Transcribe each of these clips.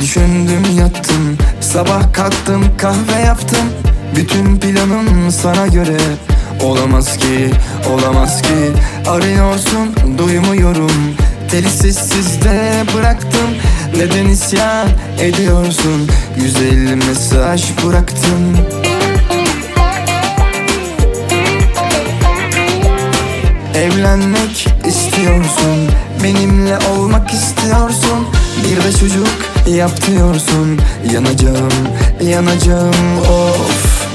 Düşündüm yattım. Sabah kalktım kahve yaptım. Bütün planım sana göre. Olamaz ki, olamaz ki. Arıyorsun, duymuyorum. Teli sessizde bıraktım. Neden isyan ediyorsun? 150 mesaj bıraktım. Evlenmek istiyorsun. Benimle olmak istiyorsun Bir de çocuk yap Yanacağım, yanacağım of.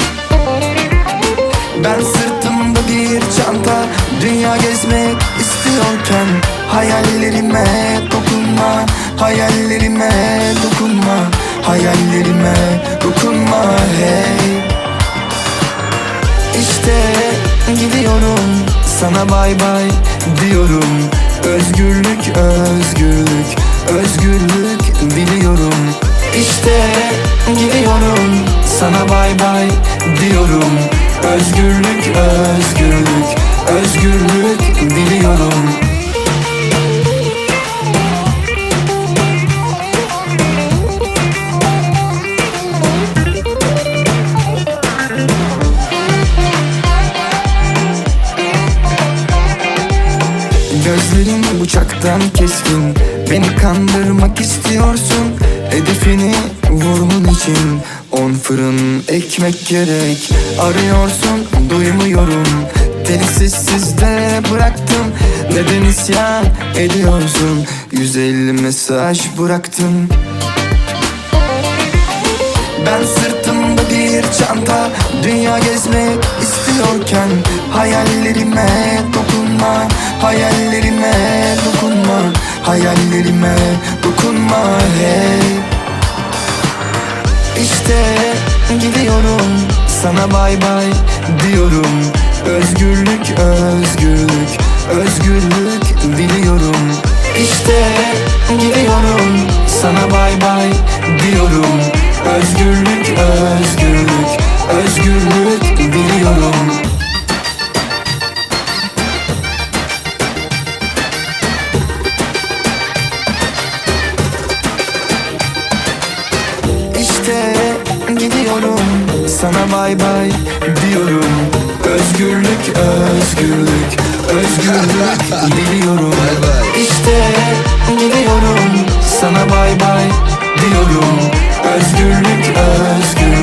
Ben sırtımda bir çanta Dünya gezmek istiyorken Hayallerime dokunma Hayallerime dokunma Hayallerime dokunma hey. İşte gidiyorum sana bay bay diyorum. Özgürlük özgürlük özgürlük diliyorum İşte gidiyorum. Sana bay bay diyorum. Özgürlük özgürlük özgürlük diliyorum Gözlerin bıçaktan keskin Beni kandırmak istiyorsun. Hedefini vurman için On fırın ekmek gerek Arıyorsun. Duymuyorum. Teli sessizde bıraktım. Neden isyan ediyorsun? 150 mesaj bıraktım. Ben sırtımda bir çanta. Dünya gezmek istiyorken Hayallerime Hayallerime dokunma hey İşte gidiyorum sana bay bay diyorum. Özgürlük özgürlük özgürlük diliyorum. İşte gidiyorum sana bay bay diyorum. Özgürlük özgürlük İşte gidiyorum. Sana bay bay diyorum. Özgürlük özgürlük özgürlük diliyorum. İşte gidiyorum. Sana bay bay diyorum. Özgürlük özgürlük